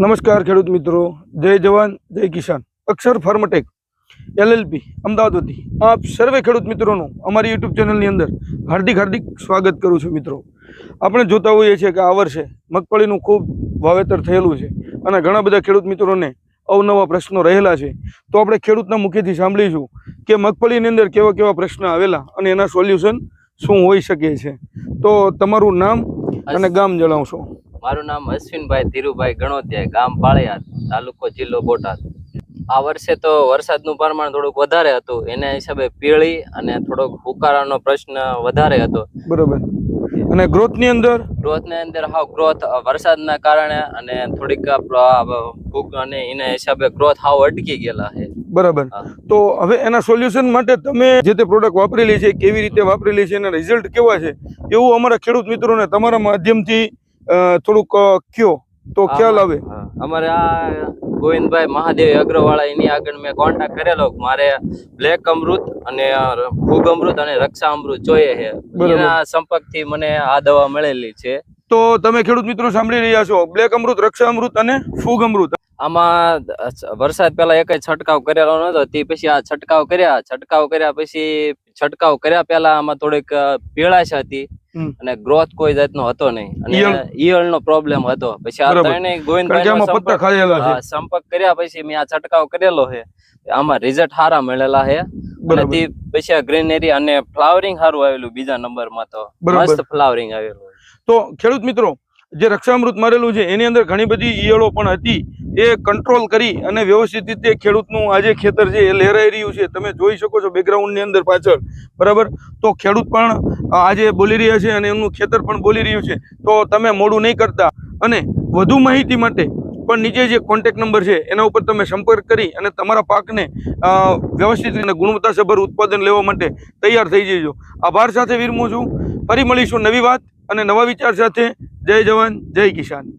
નમસ્કાર ખેડૂત મિત્રો. જય જવાન, જય કિસાન. અક્ષર ફાર્મટેક, એલએલપી અમદાવાદ વતી આપ સર્વે ખેડૂત મિત્રોનું અમારી યુટ્યુબ ચેનલની અંદર હાર્દિક હાર્દિક સ્વાગત કરું છું મિત્રો. આપણે જોતા હોઈએ છીએ કે આ વર્ષે મગફળીનું ખૂબ વાવેતર થયેલું છે અને ઘણા બધા ખેડૂત મિત્રોને અવનવા પ્રશ્નો રહેલા છે. તો આપણે ખેડૂતના મુખેથી સાંભળીશું કે મગફળીની અંદર કેવા કેવા પ્રશ્ન આવેલા અને એના સોલ્યુશન શું હોઈ શકે છે. તો તમારું નામ અને ગામ જણાવશો. મારું નામ અશ્વિનભાઈ ધીરુભાઈ ગણોત્યાય ગામ પાળિયાદ તાલુકો જિલ્લો બોટાદ. આ વર્ષે તો વરસાદનું પ્રમાણ થોડુંક વધારે હતું. એના હિસાબે પીળી અને થોડોક હુકારાનો પ્રશ્ન વધારે હતો. બરોબર. અને ગ્રોથની અંદર? ગ્રોથની અંદર હાવ ગ્રોથ વરસાદના કારણે અને થોડીક ફૂગ અને એના હિસાબે ગ્રોથ હાવ અટકી ગયેલા છે. બરાબર. તો હવે એના સોલ્યુશન માટે તમે જે તે પ્રોડક્ટ વાપરેલી છે કેવી રીતે વાપરેલી છે એના રિઝલ્ટ કેવા છે એવું અમારા ખેડૂત મિત્રોને તમારા માધ્યમથી થોડુંક કયો? તો ખ્યાલ આવે. અમારે આ ગોવિંદભાઈ મહાદેવ અગ્રવાળા એની આગળ મેં કોન્ટેક્ટ કરેલો મારે બ્લેક અમૃત અને ફૂગ અમૃત અને રક્ષા અમૃત જોઈએ છે. એના એના સંપર્કથી મને આ દવા મળેલી છે. તો તમે ખેડૂત મિત્રો સાંભળી રહ્યા છો. બ્લેક અમૃત રક્ષા અમૃત અને ફૂગ અમૃત. આમાં વરસાદ પહેલા એક છંટકાવ કરેલો નતો તે પછી આ છંટકાવ કર્યા છંટકાવ કર્યા પછી છંટકાવ કર્યા પહેલા આમાં થોડીક પીળાશ હતી અને ગ્રોથ કોઈ જાતનો હતો નહીં? અને ઈયળ. નો પ્રોબ્લેમ હતો. પછી આ કે ગોવિંદભાઈ સંપર્ક કર્યા પછી મેં આ છંટકાવ કરેલો છે. આમાં રિઝલ્ટ સારા મળેલા છે. અને તે પછી આ ગ્રીનરી અને ફ્લાવરિંગ સારું આવેલું બીજા નંબરમાં તો. મસ્ત ફ્લાવરિંગ આવેલું તો ખેડૂત મિત્રો જે રક્ષામૃત મારેલું છે એની અંદર ઘણી બધી ઈયળો પણ હતી. એ કંટ્રોલ કરી અને વ્યવસ્થિત રીતે ખેડૂતનું આજે ખેતર છે એ લહેરાઈ રહ્યું છે. તમે જોઈ શકો છો બેકગ્રાઉન્ડની અંદર પાછળ. બરાબર? તો ખેડૂત પણ આજે બોલી રહ્યા છે અને એમનું ખેતર પણ બોલી રહ્યું છે. તો તમે મોડું નહીં કરતા. અને વધુ માહિતી માટે પણ નીચે જે કોન્ટેક નંબર છે એના ઉપર તમે સંપર્ક કરી અને તમારા પાકને વ્યવસ્થિત અને ગુણવત્તાસભર ઉત્પાદન લેવા માટે તૈયાર થઈ જજો. આભાર સાથે વિરમું છું. ફરી મળીશું નવી વાત અને નવા વિચાર સાથે. જય જવાન, જય કિસાન.